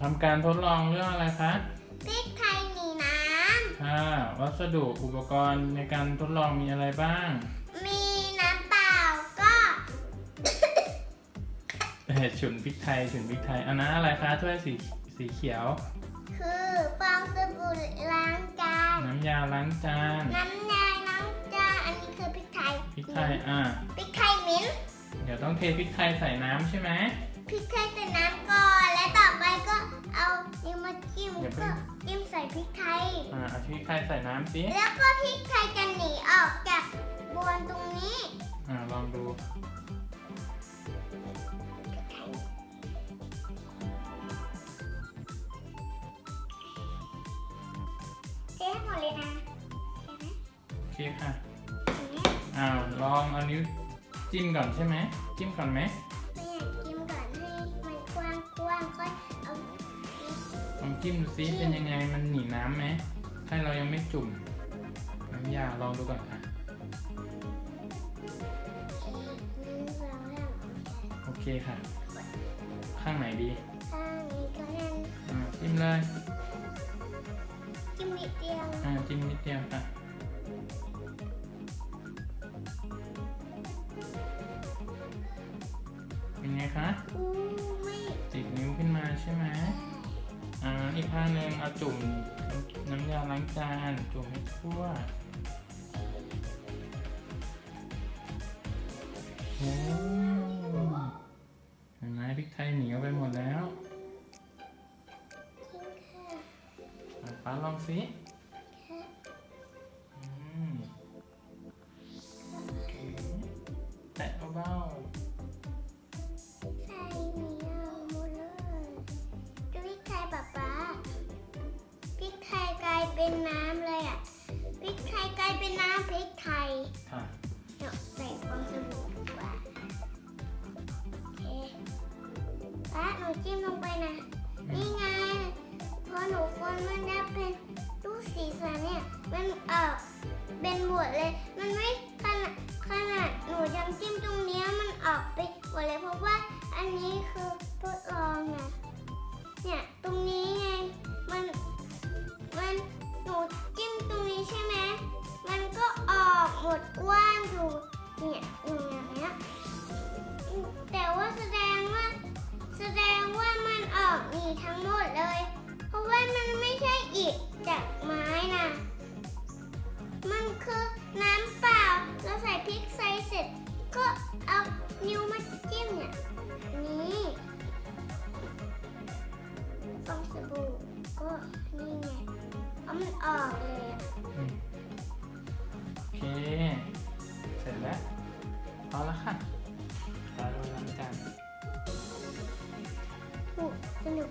ทำการทดลองเรื่องอะไรคะพริกไทยหนีน้ค่ะ วัสดุอุปกรณ์ในการทดลองมีอะไรบ้างำ มีน้ำเปล่าก็ เอ่อฉุนพริกไทยฉุนพริกไทยอันนั้นอะไรคะถ้วยสีสีเขียว คือฟองสบู่ล้างจาน น้ำยาล้างจานน้ำยาล้างจานอันนี้คือพริกไทยพริกไทยอะพริกไทยมิ้นท์เดี๋ยวต้องเทพริกไทยใส่น้ำใช่ไหมพริกไทยใส่น้ำก่อน และต่อไปก็ อย่าเพิ่ก็งจิ้มใส่พริกไทย อ่าเอาพริกไทยใส่น้ำสิแล้วก็พริกไทยจะหนีออกจากบวนตรงนี้ อ่าลองดูเทให้หมดเลยนะโอเคไหมโอเคค่ะอย่างนี้อ้าวลองเอานิ้วจิ้มก่อนใช่ไหมจิ้มก่อนไหม จิ้มดูซิเป็นยังไงมันหนีน้ำไหมถ้าเรายังไม่จุ่ม น้ำยาลองดูก่อนค่ะหนึ่งสองสามโอเคค่ะ ข้างไหนดีข้างนี้ก็ได้อ่าจิ้มเลยจิ้มนิดเดียวอ่าจิ้มนิดเดียวค่ะเป็นไงคะ อู้ไม่ติดนิ้วขึ้นมาใช่ไหม อ่าอีกข้าหนึ่งเอาจุ่มน้ำยาล้างจานจุ่มให้ทั่วโอ้เห็นไหมพริกไทยหนีออกไปหมดแล้วป้าลองสิแตะเบาใเป็นน้ำเลยอะพริกไทยกลายเป็นน้ำพริกไทยๆค่ะเดี๋ยวใส่ฟองสบู่ดีกว่าโอเคป้าหนูจิ้มลงไปนะ ดกว้างอยู่เนี่ยอยู่อย่างเงี้ยแต่ว่าแสดงว่า แสดงว่ามันออกนี่ทั้งหมด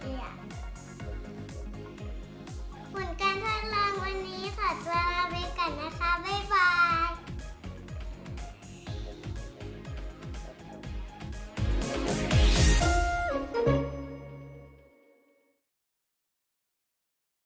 对呀